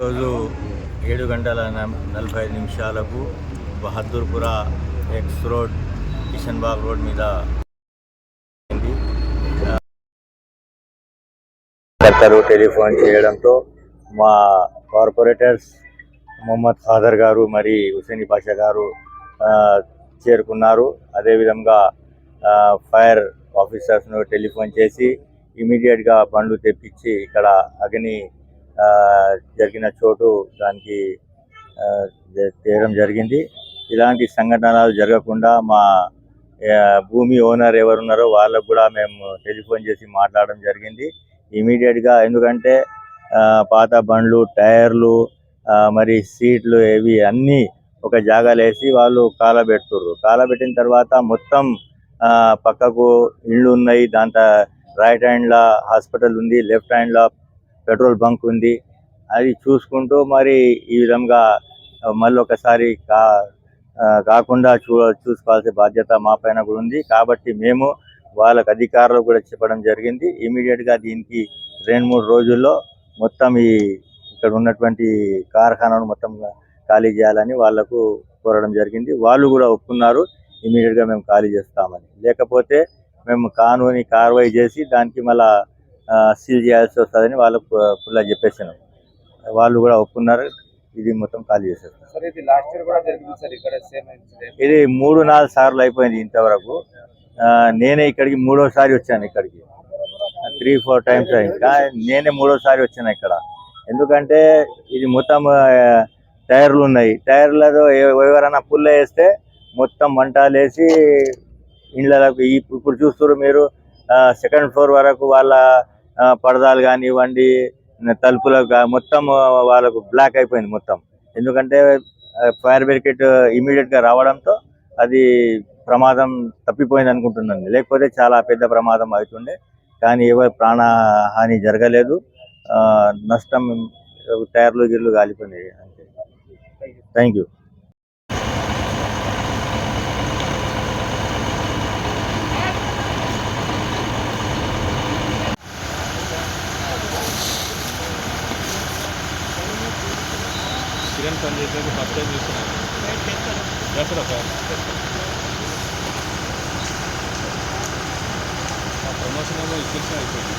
రోజు ఏడు గంటల నలభై ఐదు నిమిషాలకు Bahadurpura X road Kishan Bagh road మీద కర్తలు టెలిఫోన్ చేయడంతో మా కార్పొరేటర్స్ మొహమ్మద్ ఫాదర్ గారు మరి హుసేని పాషా గారు చేరుకున్నారు. అదేవిధంగా ఫైర్ ఆఫీసర్స్ను టెలిఫోన్ చేసి ఇమీడియట్గా బండ్లు తెప్పించి ఇక్కడ అగ్ని జరిగిన చోటు దానికి తీయడం చేయడం జరిగింది. ఇలాంటి సంఘటనలు జరగకుండా మా భూమి ఓనర్ ఎవరున్నారో వాళ్ళకు కూడా మేము టెలిఫోన్ చేసి మాట్లాడడం జరిగింది. ఇమీడియట్గా ఎందుకంటే పాత బండ్లు టైర్లు మరి సీట్లు ఇవి అన్నీ ఒక జాగాలేసి వాళ్ళు కాలబెడుతుర్రు కాలబెట్టిన తర్వాత మొత్తం పక్కకు ఇళ్ళు ఉన్నాయి. దాంతో రైట్ హ్యాండ్లో హాస్పిటల్ ఉంది లెఫ్ట్ హ్యాండ్లో పెట్రోల్ బంక్ ఉంది. అది చూసుకుంటూ మరి ఈ విధంగా మళ్ళీ ఒకసారి కా కాకుండా చూ చూసుకోవాల్సిన బాధ్యత మా పైన కూడా ఉంది. కాబట్టి మేము వాళ్ళకు అధికారులకు కూడా చెప్పడం జరిగింది. ఇమీడియట్గా దీనికి రెండు మూడు రోజుల్లో మొత్తం ఈ ఇక్కడ ఉన్నటువంటి కార్ఖానాను మొత్తం ఖాళీ చేయాలని వాళ్ళకు కోరడం జరిగింది. వాళ్ళు కూడా ఒప్పుకున్నారు. ఇమీడియట్గా మేము ఖాళీ చేస్తామని. లేకపోతే మేము కానూని కార్వాయి చేసి దానికి మళ్ళా సీల్ చేయాల్సి వస్తుందని వాళ్ళకు ఫుల్గా చెప్పేసాను వాళ్ళు కూడా ఒప్పుకున్నారు. ఇది మొత్తం ఖాళీ సార్ ఇది మూడు నాలుగు సార్లు అయిపోయింది ఇంతవరకు. నేనే ఇక్కడికి మూడోసారి వచ్చాను ఇక్కడికి. త్రీ ఫోర్ టైమ్స్ కానీ నేనే మూడోసారి వచ్చాను ఇక్కడ. ఎందుకంటే ఇది మొత్తం టైర్లు ఉన్నాయి. టైర్లలో ఎవరైనా పుల్ల వేస్తే మొత్తం మంటలు వేసి ఇండ్లకు ఇప్పుడు చూస్తారు మీరు సెకండ్ ఫ్లోర్ వరకు వాళ్ళ పరదాలు కానివ్వండి తలుపులకు మొత్తం వాళ్ళకు బ్లాక్ అయిపోయింది మొత్తం. ఎందుకంటే ఫైర్ బ్రిగేడ్ ఇమీడియట్గా రావడంతో అది ప్రమాదం తప్పిపోయింది అనుకుంటున్నాను. లేకపోతే చాలా పెద్ద ప్రమాదం అవుతుండే. కానీ ఎవరి ప్రాణ హాని జరగలేదు నష్టం టైర్లు గిర్లు కాలిపోయినాయి. అంతే. థ్యాంక్ యూ కిరణ్ పని చేసేది ఫస్ట్ టైం చూస్తున్నాను చేస్తారా సార్? ఆ ప్రమోషన్ ఏమో ఇచ్చేసిన అయిపోయింది.